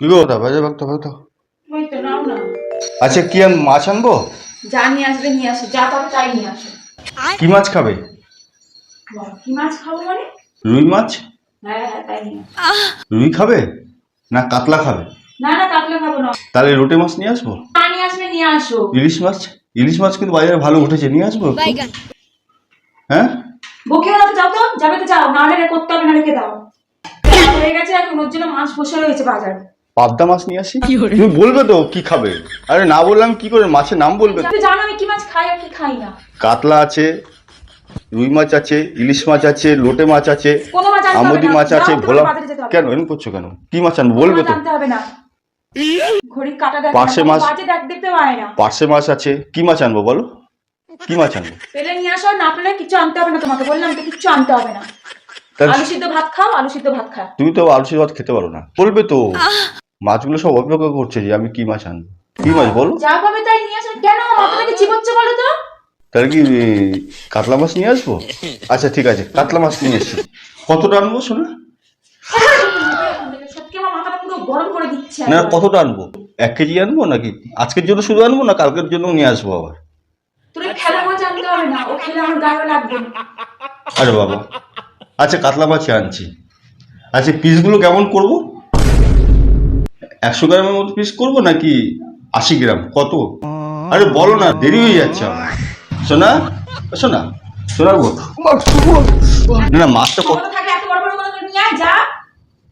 কি গো দাও বাজে বাগতো বাগতো ওই তো নাও না আচ্ছা কি মাছ আনব? যা নিয়ে আসবে নিয়ে আসো যা পাবে তাই নিয়ে আসো। কি মাছ খাবে? কি মাছ খাব মানে? রুই মাছ? হ্যাঁ হ্যাঁ তাই নিয়ে রুই খাবে? না কাতলা খাবে? না না কাতলা খাব না। তাহলে লোটে মাছ নিয়ে আসব? নিয়ে আসবে নিয়ে আসো। ইলিশ মাছ? ইলিশ মাছ কিন্তু বাজারে ভালো উঠেছে নিয়ে আসব হ্যাঁ? বকিও না যাও তো যাবে তো যাও। না হলে করতে হবে না রেখে দাও। হয়ে গেছে এখন ওর জন্য মাছ বসে রয়েছে বাজারে। পাবদা মাছ নিয়ে আসি? তুমি বলবে তো কি খাবে? আরে না বললাম কি করে মাছের নাম বলবে? তো। তুমি জানো আমি কি মাছ খাই আর কি খাই না। কাতলা আছে রুই মাছ আছে ইলিশ মাছ আছে লোটে মাছ আছে কোনো মাছ আনতে আমুদি মাছ আছে ভোলা। কেন? এরকম করছ কেন? কি মাছ আনব? বলবে তো। পার্শে মাছ। বাজে দেখ দেখতে পায় না। পার্শে মাছ আছে কি মাছ আনব বলো? কি মাছ আনব? পেলে নিয়ে আসো না পেলে কিছু আনতে হবে না তোমাকে। বললাম তো কিছু আনতে হবে না। আলু সিদ্ধ ভাত খাও আলু সিদ্ধ ভাত খাও। তুমি তো আলু সিদ্ধ ভাত খেতে পারো না। বলবে তো। মাছগুলো সব অপেক্ষা করছে যে আমি কি মাছ আনব। কি মাছ বলো? যা পাবে তাই নিয়ে আসো কেন? মাথাটাকে চিবোচ্ছে বলো তো? তাহলে কি কাতলা মাছ নিয়ে আসব? আচ্ছা ঠিক আছে কাতলা মাছ নিয়ে এসছি কতটা আনব শোনা? না কতটা আনব? এক কেজি আনব নাকি? আজকের জন্য শুধু আনব না কালকের জন্য নিয়ে আসব আবার। আরে বাবা। আচ্ছা কাতলা মাছ আনছি। আচ্ছা পিসগুলো কেমন করব? একশো গ্রামের মতো পিস করব নাকি আশি গ্রাম? কত? আরে বলো না, দেরি হয়ে যাচ্ছে আমার। শোনা শোনা শোনার বল না না, মাছটা কত?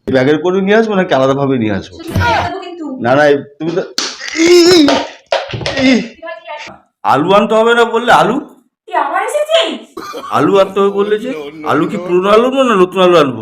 ব্যাগের করে নিয়ে আসব নাকি আলাদাভাবে নিয়ে আসব? না না তুমি তো আলু আনতে হবে না বললে আলু? আলু আনতে হবে বললে যে আলু কি পুরনো আলু না নতুন আলু আনব?